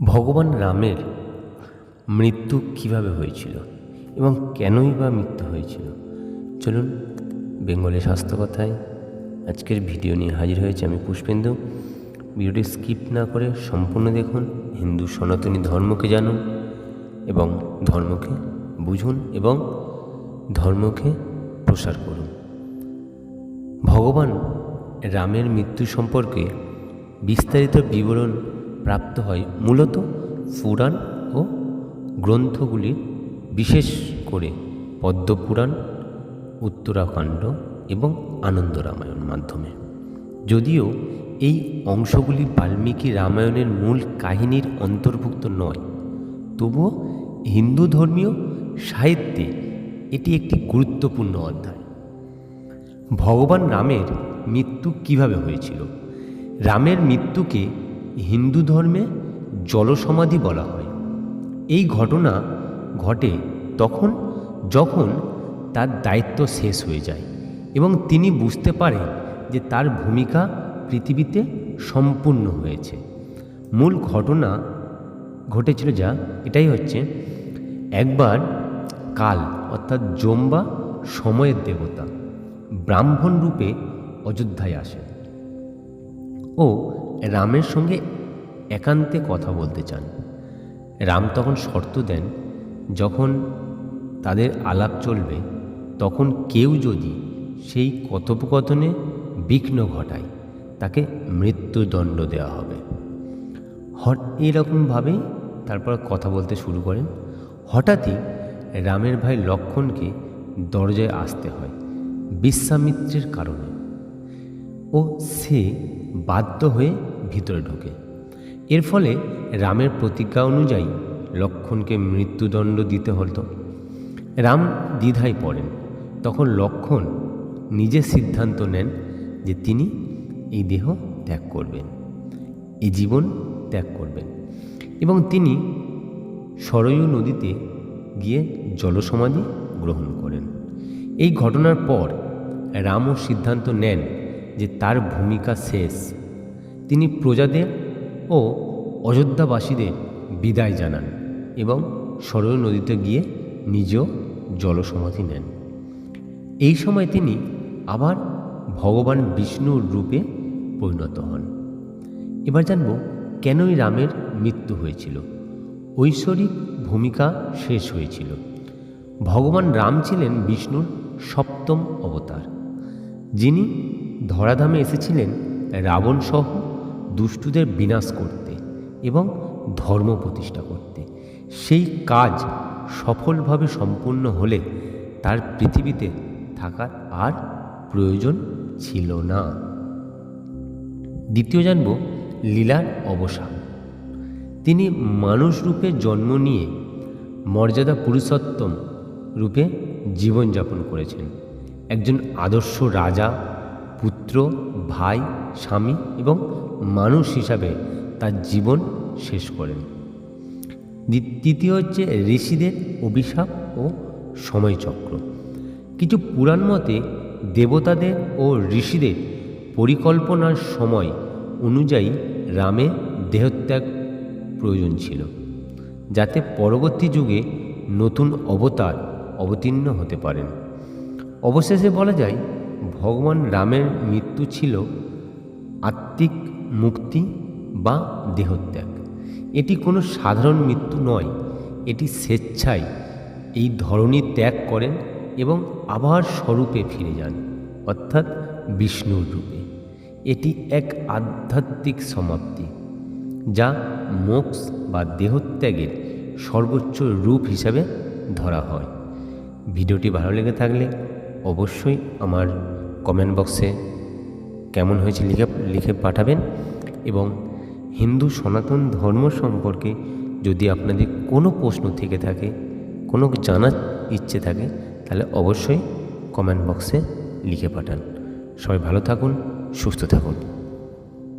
ভগবান রামের মৃত্যু কীভাবে হয়েছিল এবং কেনই বা মৃত্যু হয়েছিল? চলুন বেঙ্গলের স্বাস্থ্য কথায় আজকের ভিডিও নিয়ে হাজির হয়েছে আমি পুষ্পেন্দু। ভিডিওটি স্কিপ না করে সম্পূর্ণ দেখুন, হিন্দু সনাতনী ধর্মকে জানুন এবং ধর্মকে বুঝুন এবং ধর্মকে প্রসার করুন। ভগবান রামের মৃত্যু সম্পর্কে বিস্তারিত বিবরণ প্রাপ্ত হয় মূলত পুরাণ ও গ্রন্থগুলির, বিশেষ করে পদ্মপুরাণ, উত্তরাখণ্ড এবং আনন্দ রামায়ণ মাধ্যমে। যদিও এই অংশগুলি বাল্মীকি রামায়ণের মূল কাহিনীর অন্তর্ভুক্ত নয়, তবুও হিন্দু ধর্মীয় সাহিত্যে এটি একটি গুরুত্বপূর্ণ অধ্যায়। ভগবান রামের মৃত্যু কীভাবে হয়েছিল? রামের মৃত্যুকে হিন্দু ধর্মে জলসমাধি বলা হয়। এই ঘটনা ঘটে তখন যখন তার দায়িত্ব শেষ হয়ে যায় এবং তিনি বুঝতে পারেন যে তার ভূমিকা পৃথিবীতে সম্পূর্ণ হয়েছে। মূল ঘটনা ঘটেছিল যা, এটাই হচ্ছে একবার কাল, অর্থাৎ জম্বা সময়ের দেবতা ব্রাহ্মণ রূপে অযোধ্যায় আসেন। ও রামের সঙ্গে একান্তে কথা বলতে চান। রাম তখন শর্ত দেন, যখন তাদের আলাপ চলবে, তখন কেউ যদি সেই কথোপকথনে বিঘ্ন ঘটায়, তাকে মৃত্যুদণ্ড দেওয়া হবে। হট এইরকমভাবেই তারপর কথা বলতে শুরু করেন। হঠাৎই রামের ভাই লক্ষণকে দরজায় আসতে হয়, বিশ্বামিত্রের কারণে। ও সে বাধ্য হয়ে ভিতরে ঢোকে। এর ফলে রামের প্রতিজ্ঞা অনুযায়ী লক্ষণকে মৃত্যুদণ্ড দিতে হতো। রাম দ্বিধায় পড়েন। তখন লক্ষণ নিজে সিদ্ধান্ত নেন যে তিনি এই দেহ ত্যাগ করবেন। এই জীবন ত্যাগ করবেন। এবং তিনি সরয়ু নদীতে গিয়ে জলসমাধি গ্রহণ করেন। এই ঘটনার পর রামও সিদ্ধান্ত নেন যে তার ভূমিকা শেষ। তিনি প্রজাদের ও অযোধ্যাবাসীদের বিদায় জানান এবং সরল নদীতে গিয়ে নিজেও জলসমাধি নেন। এই সময় তিনি আবার ভগবান বিষ্ণুর রূপে পরিণত হন। এবার জানব কেনই রামের মৃত্যু হয়েছিল। ঐশ্বরিক ভূমিকা শেষ হয়েছিল। ভগবান রাম ছিলেন বিষ্ণুর সপ্তম অবতার। যিনি ধরাধামে এসেছিলেন রাবণ সহ দুষ্টুদের বিনাশ করতে এবং ধর্ম প্রতিষ্ঠা করতে। সেই কাজ সফলভাবে সম্পূর্ণ হলে তার পৃথিবীতে থাকার আর প্রয়োজন ছিল না। দ্বিতীয় জানব লীলার অবসান। তিনি মানুষ রূপে জন্ম নিয়ে মর্যাদা পুরুষোত্তম রূপে জীবনযাপন করেছেন। একজন আদর্শ রাজা পুত্র, ভাই, স্বামী এবং মানুষ হিসাবে তার জীবন শেষ করেন। তৃতীয় হচ্ছে ঋষিদের অভিশাপ ও সময়চক্র। কিছু পুরাণ মতে দেবতাদের ও ঋষিদের পরিকল্পনার সময় অনুযায়ী রামের দেহত্যাগ প্রয়োজন ছিল, যাতে পরবর্তী যুগে নতুন অবতার অবতীর্ণ হতে পারেন। অবশেষে বলা যায় ভগবান রামের মৃত্যু ছিল আত্মিক মুক্তি বা দেহত্যাগ। এটি কোনো সাধারণ মৃত্যু নয়, এটি স্বেচ্ছায় এই ধরনী ত্যাগ করেন এবং আবার স্বরূপে ফিরে যান, অর্থাৎ বিষ্ণুর রূপে। এটি এক আধ্যাত্মিক সমাপ্তি, যা মোক্ষ বা দেহত্যাগের সর্বোচ্চ রূপ হিসাবে ধরা হয়। ভিডিওটি ভালো লেগে থাকলে অবশ্যই আমার কমেন্ট বক্সে কেমন হয়েছে লিখে লিখে পাঠাবেন এবং হিন্দু সনাতন ধর্ম সম্পর্কে যদি আপনাদের কোনো প্রশ্ন থেকে থাকে, কোনো জানার ইচ্ছে থাকে, তাহলে অবশ্যই কমেন্ট বক্সে লিখে পাঠান। সবাই ভালো থাকুন, সুস্থ থাকুন।